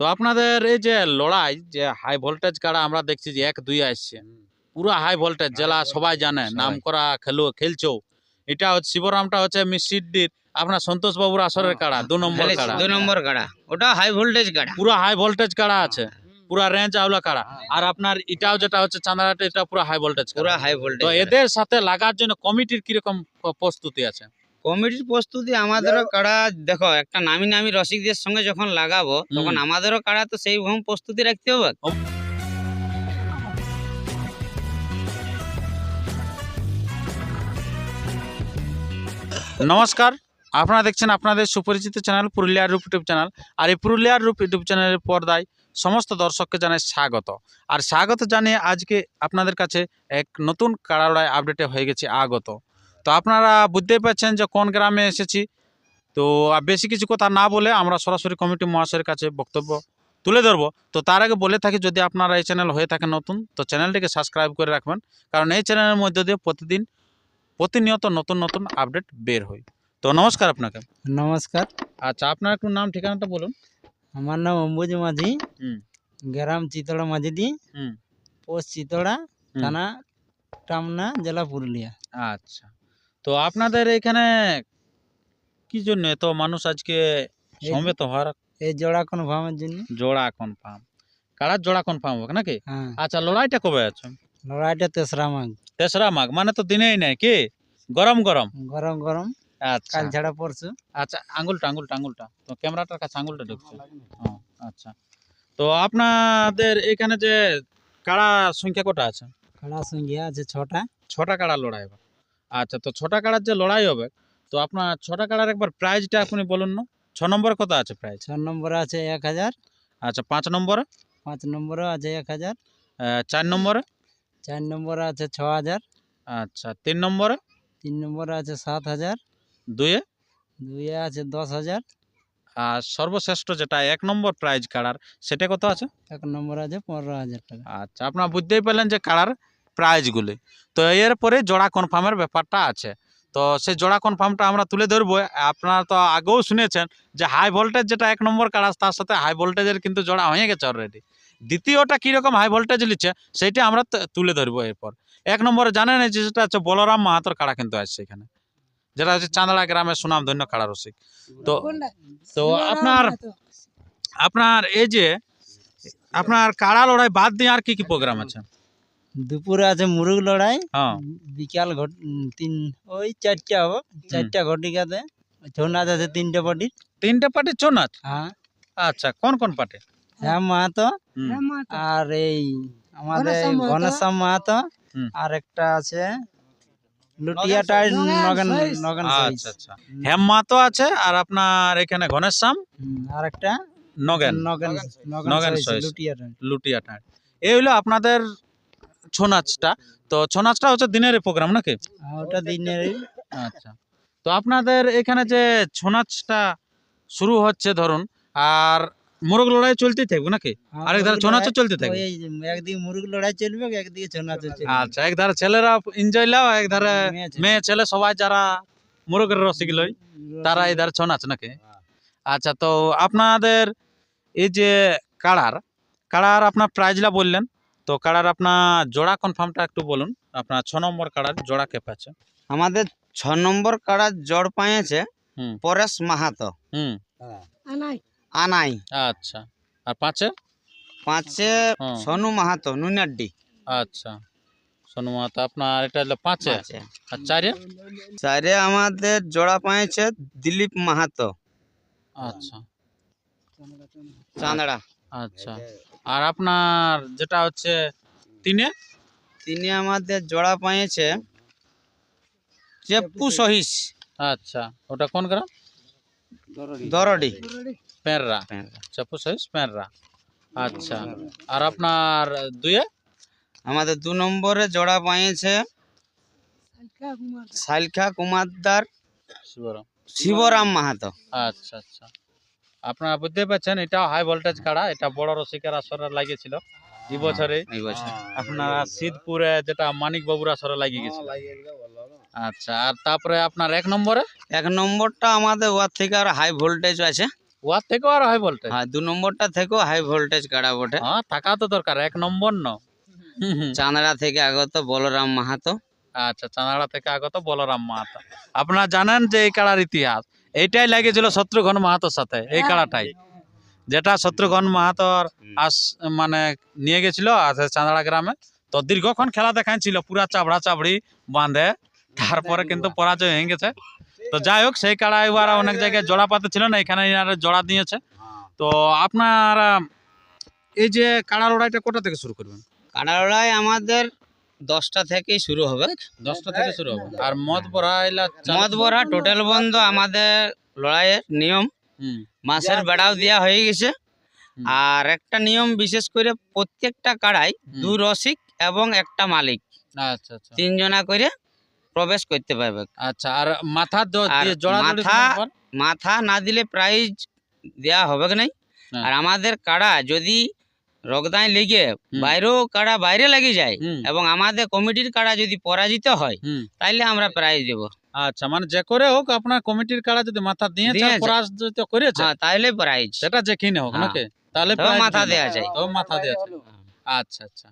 তো আপনাদের এই যে লড়াই যে হাই ভোল্টেজ কাড়া আমরা দেখছি যে এক দুই আসছে। পুরো হাই ভোল্টেজ জেলা সবাই জানে নাম করা খেলো খেলছো। এটা হচ্ছে শিবরামটা হচ্ছে মিসিডির আপনার সন্তোষ বাবুর আসরের কাড়া দু নম্বর খেলেছি, কাড়া দুই নম্বর কাড়া ওটা হাই ভোল্টেজ কাড়া পুরো হাই ভোল্টেজ কাড়া আছে? পুরো রেঞ্জ আউলা কাড়া আর আপনার এটাও যেটা হচ্ছে চাঁদারাটা এটা পুরো হাই ভোল্টেজ পুরো হাই তো ভোল্টেজ এদের সাথে লাগার জন্য কমিটির কীরকম প্রস্তুতি আছে? কমিটির প্রস্তুতি আমাদেরও কাড়া দেখো একটা নামি নামি রসিকদের সঙ্গে যখন লাগাবো তখন। আমাদেরও কাড়া তো সেই রকম প্রস্তুতি রাখতে হবে। নমস্কার আপনারা দেখছেন আপনাদের সুপরিচিত চ্যানেল পুরুলিয়ার রূপ ইউটিউব চ্যানেল আর এই পুরুলিয়ার রূপ ইউটিউব চ্যানেলের পর্দায় সমস্ত দর্শককে জানাই স্বাগত। আর স্বাগত জানিয়ে আজকে আপনাদের কাছে এক নতুন কাড়াড়ায় আপডেটে হয়ে গেছে আগত। তো আপনারা বুঝতেই পারছেন যে কোন গ্রামে এসেছি। তো আর বেশি কিছু কথা না বলে আমরা সরাসরি কমিটি মহাশয়ের কাছে বক্তব্য তুলে ধরবো। তো তার আগে বলে থাকি যদি আপনারা এই চ্যানেল হয়ে থাকে নতুন তো চ্যানেলটিকে সাবস্ক্রাইব করে রাখবেন। কারণ এই চ্যানেলের মধ্যে দিয়ে প্রতিদিন প্রতিনিয়ত নতুন নতুন আপডেট বের হয়। তো নমস্কার আপনাকে। নমস্কার। আচ্ছা আপনার একটু নাম ঠিকানাটা বলুন। আমার নাম অম্বুজ মাঝি। গ্রাম চিতড়া হুম। পোস্ট চিতড়া থানা টামনা জেলা পুরুলিয়া। আচ্ছা। তো আপনাদের এখানে কি জন্য এত মানুষ আজকে সমবেত হওয়ার? এই জোড়া কনফার্মের জন্য? জোড়া কনফার্ম কারার জোড়া কনফার্ম হোক নাকি? হ্যাঁ। আচ্ছা লড়াইটা কবে আছে? লড়াইটা তেসরা মাঘ। তেসরা মাঘ মানে তো দিনেই নাই কি? গরম গরম। গরম গরম। আচ্ছা। কাল ঝাড়া পরশু আচ্ছা আঙ্গুলটা আঙ্গুলটা আঙ্গুলটা তো ক্যামেরাটার কাছে আঙ্গুলটা ঢুকছে। আচ্ছা। তো আপনাদের এখানে যে কাড়া সংখ্যা কটা আছে? কাড়া সংখ্যা আছে? ছটা। ছটা কাড়া লড়াই আচ্ছা তো ছটা কাড়ার যে লড়াই হবে তো আপনার ছটা কাড়ার একবার প্রাইজটা আপনি বলুন না। ছ নম্বর কত আছে প্রাইজ? ছ নম্বরে আছে এক হাজার। আচ্ছা পাঁচ নম্বরে? পাঁচ নম্বরে আছে এক হাজার। চার নম্বরে? চার নম্বরে আছে ছ হাজার। আচ্ছা তিন নম্বরে? তিন নম্বরে আছে সাত হাজার। দুয়ে দুইয়ে আছে দশ হাজার। আর সর্বশ্রেষ্ঠ যেটা এক নম্বর প্রাইজ কাড়ার সেটা কত আছে? এক নম্বর আছে পনেরো হাজার টাকা। আচ্ছা আপনার বুঝতেই পারলেন যে কাড়ার প্রাইজগুলি তো এরপরে জোড়া কনফার্মের ব্যাপারটা আছে। তো সেই জোড়া কনফার্মটা আমরা তুলে ধরবো। আপনারা তো আগেও শুনেছেন যে হাই ভোল্টেজ যেটা এক নম্বর কাড়া তার সাথে হাই ভোল্টেজের কিন্তু জোড়া হয়ে গেছে অলরেডি দ্বিতীয়টা কীরকম হাই ভোল্টেজ নিচ্ছে সেইটা আমরা তুলে ধরবো এরপর। এক নম্বরে জানেন যে যেটা হচ্ছে বলরাম মাহাতর কাড়া কিন্তু আসছে এখানে। যেটা হচ্ছে চাঁদড়া গ্রামের সুনামধন্য কাড়া রসিক। তো তো আপনার আপনার এই যে আপনার কাড়া লড়াই বাদ দিয়ে আর কি কি প্রোগ্রাম আছে? দুপুরে আছে মুরুগ লড়াই। হ্যাঁ। বিকাল ঘট তিন ওই চারটা হবে। চারটা ঘটিকাতে। ছৌ নাচ আছে তিনটে পার্টির তিনটে পার্টি ছৌ নাচ হ্যাঁ। আচ্ছা কোন কোন পার্টি হ্যাঁ মাহাতো। আর এই আমাদের ঘনশ্যাম মাহাতো। আর একটা আছে নগেন নগেন আচ্ছা আচ্ছা। হেম্মা তো আছে। আর আপনার এখানে ঘনেশ্যাম? আর একটা নগেন। নগেন নগেন। এই হলো আপনাদের ছৌ নাচটা তো ছৌ নাচটা হচ্ছে দিনের প্রোগ্রাম নাকি? ওটা দিনের আচ্ছা। তো আপনাদের এখানে যে ছৌ নাচটা শুরু হচ্ছে ধরুন আর মোরগ লড়াই চলতেই থাকবে নাকি? আরেক ধারে ছৌ নাচও চলতে থাকবে। একদিকে মুরুগ লড়াই চলবে একদিকে ছৌ চলবে। আচ্ছা এক ধারে ছেলেরা এনজয় লাও এক ধারে মেয়ে ছেলে। মেয়ে ছেলে সবাই যারা মোরগের রসিক লই তারা এই ধারে ছৌ নাচ নাকি? আচ্ছা তো আপনাদের এই যে কাড়ার কাড়ার আপনার প্রাইজলা বললেন তো কাড়ার আপনার জোড়া কনফার্মটা একটু বলুন। আপনার ছ নম্বর কাড়ার জোড়া কে পাচ্ছে আমাদের ছ নম্বর কাড়া জড় পাইছে। পরেশ মাহাতো। হুম। আনাই। আচ্ছা। আর পাঁচে? পাঁচে। সোনু মাহাতো নুনাড্ডি। আচ্ছা। শোনো মাতা আপনার এটা হলো পাঁচে? পাঁচে। আর চারে চারে আমাদের জোড়া পাইছে দিলীপ মাহাতো। আচ্ছা। চাঁদড়া। আচ্ছা। আর আপনার যেটা হচ্ছে তিনে? তিনি আমাদের জোড়া পাইছে চেপ্পু সহিস। আচ্ছা ওটা কোন গ্রাম? দরডি। পেররা চাপু সাইজ পেররা আচ্ছা আর আপনার দুয়ে? আমাদের দু নম্বরে জোড়া পাইছে শালখা কুমারদার শিবরাম। শিবরাম মাহাতো। আচ্ছা আচ্ছা। আপনারা বুঝতে পারছেন এটা হাই ভোল্টেজ কাড়া এটা বড় রসিকের আসরে লাগিয়েছিল। এই বছরে এই বছর। আপনারা সিদ্ধপুরে যেটা মানিক বাবুর আসরে লাগিয়ে গেছিল। আচ্ছা আর তারপরে আপনার এক নম্বরে? এক নম্বরটা আমাদের ওয়ার থেকে আর হাই ভোল্টেজ আছে। ওয়ার থেকেও আর হাই ভোল্টেজ হ্যাঁ দু নম্বরটা থেকেও হাই ভোল্টেজ কাড়া বটে। হ্যাঁ থাকা তো দরকার এক নম্বর ন। হুম, হুম। চাঁদড়া থেকে আগত বলরাম মাহাতো। আচ্ছা চাঁদাড়া থেকে আগত বলরাম মাহাতো। আপনারা জানেন যে এই কাড়ার ইতিহাস। এইটাই লাগেছিল শত্রুঘ্ন মাহাতোর সাথে এই কাড়াটাই যেটা শত্রুঘ্ন মাহাতোর আস মানে নিয়ে গেছিল চাঁদাড়া গ্রামে। তো দীর্ঘক্ষণ খেলা দেখাচ্ছিল পুরা চাবড়া চাবড়ি বাঁধে। তারপরে কিন্তু পরাজয় হয়ে গেছে। তো যাই হোক সেই কাড়া এবার অনেক জায়গায় জোড়া পাতে ছিল না এখানে জোড়া দিয়েছে। তো আপনারা এই যে কাড়া লড়াইটা কোথা থেকে শুরু করবেন? কাড়া লড়াই আমাদের দশটা থেকেই শুরু হবে। দশটা থেকে শুরু হবে। আর মদ ভরা এলা মদ ভরা টোটাল বন্ধ আমাদের লড়াইয়ের নিয়ম। হুম। মাসের বেড়াও দেওয়া হয়ে গেছে। আর একটা নিয়ম বিশেষ করে প্রত্যেকটা কাড়াই দু রসিক এবং একটা মালিক। আচ্ছা আচ্ছা। তিনজনা করে প্রবেশ করতে পারবে। আচ্ছা আর মাথা দ- আর দিয়ে জোড়া জোড়ি মাথা- মাথা না দিলে প্রাইজ দেয়া হবে নাই? হ্যাঁ। আর আমাদের কাড়া যদি রগদায় লেগে। বাইরেও কাড়া বাইরে লেগে যায় হুম এবং আমাদের কমিটির কাড়া যদি পরাজিত হয় তাইলে আমরা প্রাইজ দেব আচ্ছা মানে যে করে হোক আপনার কমিটির কাড়া যদি মাথা দিয়ে। পরাজিত করেছে হ্যাঁ তাইলে প্রাইজ সেটা যে কিনে হোক হ্যাঁ। নাকি তাহলে মাথা দিবে। দেয়া যায়। তবে মাথা দেওয়া যায় আচ্ছা আচ্ছা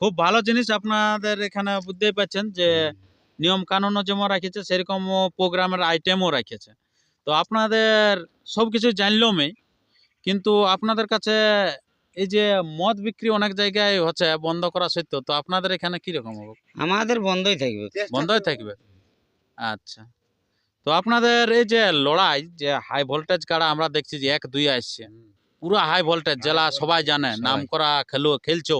খুব ভালো জিনিস আপনাদের এখানে বুঝতেই পারছেন যে নিয়ম কানুনও যেমন রাখেছে সেরকম প্রোগ্রামের আইটেমও রাখেছে তো আপনাদের সব কিছু জানলামই কিন্তু আপনাদের কাছে এই যে মদ বিক্রি অনেক জায়গায় হচ্ছে বন্ধ করা সত্য তো আপনাদের এখানে কি রকম হবে আমাদের বন্ধই থাকবে। বন্ধই থাকবে? আচ্ছা। তো আপনাদের এই যে লড়াই যে হাই ভোল্টেজ কাড়া আমরা দেখছি যে এক দুই আসছে। পুরো হাই ভোল্টেজ জেলা সবাই জানে নাম করা খেলো খেলছো।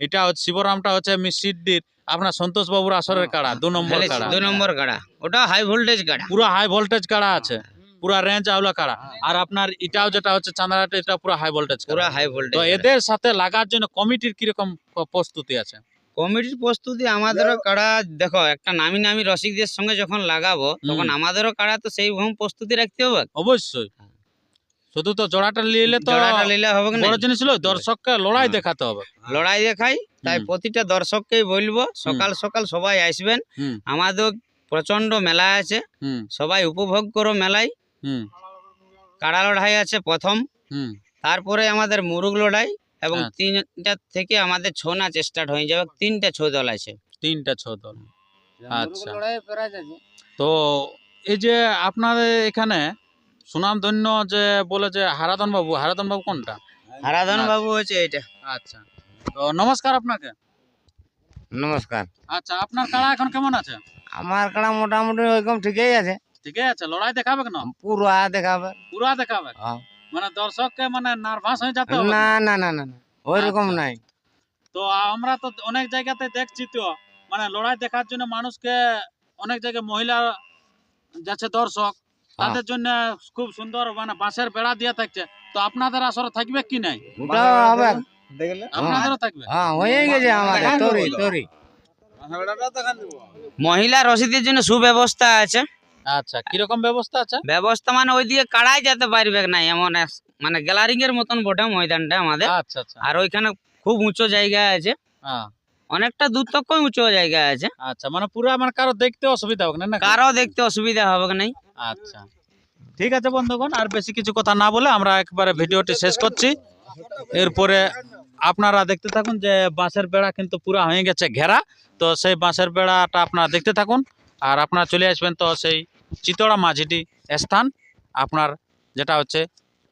এটা হচ্ছে শিবরামটা হচ্ছে মিসিডির আপনার সন্তোষ বাবুর আসরের কাড়া দু নম্বর কাড়া দুই নম্বর কাড়া ওটা হাই ভোল্টেজ কাড়া পুরো হাই ভোল্টেজ কাড়া আছে? পুরা রেঞ্জ আউলা কাড়া আর আপনার এটাও যেটা হচ্ছে চাঁদাটা এটা পুরো হাই ভোল্টেজ পুরো হাই তো ভোল্টেজ এদের সাথে লাগার জন্য কমিটির কীরকম প্রস্তুতি আছে? কমিটির প্রস্তুতি আমাদেরও কাড়া দেখো একটা নামি নামি রসিকদের সঙ্গে যখন লাগাবো তখন আমাদেরও কাড়া তো সেই রকম প্রস্তুতি রাখতে হবে? অবশ্যই। শুধু তো জোড়াটা নিলে তো জোড়াটা নিলে হবে না বড় জিনিস হলো দর্শককে লড়াই হ্যাঁ। দেখাতে হবে। লড়াই দেখাই তাই প্রতিটা দর্শককেই বলব সকাল সকাল সবাই আসবেন। আমাদের প্রচণ্ড মেলা আছে। হুম। সবাই উপভোগ করো মেলায়। হুম। কাড়া লড়াই আছে প্রথম। হুম। তারপরে আমাদের মুরুগ লড়াই এবং আচ্ছা। তিনটা থেকে আমাদের ছৌ নাচ স্টার্ট হয়ে যাবে। তিনটা ছৌ দল আছে। তিনটা ছ দল। আচ্ছা। তো এই যে আপনাদের এখানে সুনামধন্য যে বলে যে হারাধন বাবু হারাধন বাবু কোনটা? হারাধন। বাবু হচ্ছে এইটা। আচ্ছা। তো নমস্কার আপনাকে। নমস্কার। আচ্ছা আপনার কাড়া এখন কেমন আছে? আমার কাড়া মোটামুটি ওইরকম ঠিকই আছে। ঠিকই আছে লড়াই দেখাবে কেন পুরো দেখাবে পুরা দেখাবে। মানে দর্শককে মানে নার্ভাস হয়ে যেতে হবে না না না না ওইরকম আচ্ছা। নাই তো আমরা তো অনেক জায়গাতে দেখছি তো মানে লড়াই দেখার জন্য মানুষকে অনেক জায়গায় মহিলা যাচ্ছে দর্শক তাদের জন্য খুব সুন্দর মানে বাঁশের বেড়া দিয়ে থাকছে তো আপনাদের আসরে থাকবে কি নাই আপনাদেরও থাকবে হ্যাঁ হয়ে গেছে আমাদের তরি তরি মহিলা রসিদের জন্য সুব্যবস্থা আছে আচ্ছা কীরকম ব্যবস্থা আছে? ব্যবস্থা মানে ওইদিকে কাড়াই যেতে পারবে না এমন মানে গ্যালারিং এর মতন বটে ময়দানটা আমাদের। আচ্ছা আচ্ছা। আর ওইখানে খুব উঁচু জায়গা আছে। হ্যাঁ, অনেকটা দূর তক উঁচু জায়গা আছে। আচ্ছা মানে পুরো আমার কারও দেখতে অসুবিধা হবে না? কারও দেখতে অসুবিধা হবে নাই আচ্ছা। ঠিক আছে বন্ধুগণ আর বেশি কিছু কথা না বলে আমরা একবারে ভিডিওটি শেষ করছি। এরপরে আপনারা দেখতে থাকুন যে বাঁশের বেড়া কিন্তু পুরা হয়ে গেছে ঘেরা। তো সেই বাঁশের বেড়াটা আপনারা দেখতে থাকুন। আর আপনারা চলে আসবেন তো সেই চিতড়া মাঝিটি স্থান। আপনার যেটা হচ্ছে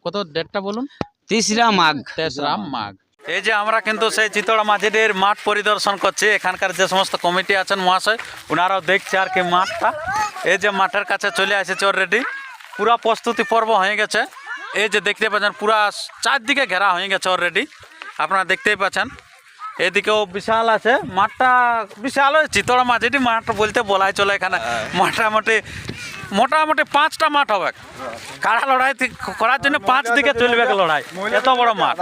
কত ডেটটা বলুন? তিসরা মাঘ। তেসরা মাঘ। এই যে আমরা কিন্তু সেই চিতড়া মাঝিদের মাঠ পরিদর্শন করছি। এখানকার যে সমস্ত কমিটি আছেন মহাশয় ওনারাও দেখছে আর কি মাঠটা। এই যে মাঠের কাছে চলে এসেছে অলরেডি পুরা প্রস্তুতি পর্ব হয়ে গেছে। এই যে দেখতে পাচ্ছেন পুরা চারদিকে ঘেরা হয়ে গেছে অলরেডি আপনারা দেখতেই পাচ্ছেন। এদিকেও বিশাল আছে। মাঠটা বিশাল ওই চিতড়া মাছ এটি মাঠ বলতে বলাই চলে এখানে। মোটামুটি মোটামুটি পাঁচটা মাঠ হবে। কাড়া লড়াই করার জন্য পাঁচ দিকে চলবে লড়াই। এত বড় মাঠ।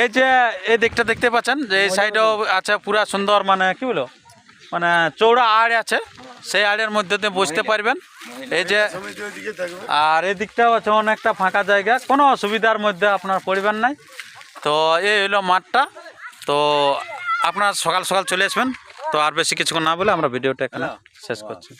এই যে এই দিকটা দেখতে পাচ্ছেন যে এই সাইডেও আছে পুরা সুন্দর মানে কি বলো মানে চৌড়া আড় আছে। সেই আড়ের মধ্যে দিয়ে বসতে পারবেন। এই যে আর এই দিকটাও আছে অনেকটা ফাঁকা জায়গা। কোনো অসুবিধার মধ্যে আপনার পড়বেন নাই। তো এই হলো মাঠটা। তো আপনার সকাল সকাল চলে আসবেন। তো আর বেশি কিছুক্ষণ না বলে আমরা ভিডিওটা এখানে শেষ করছি।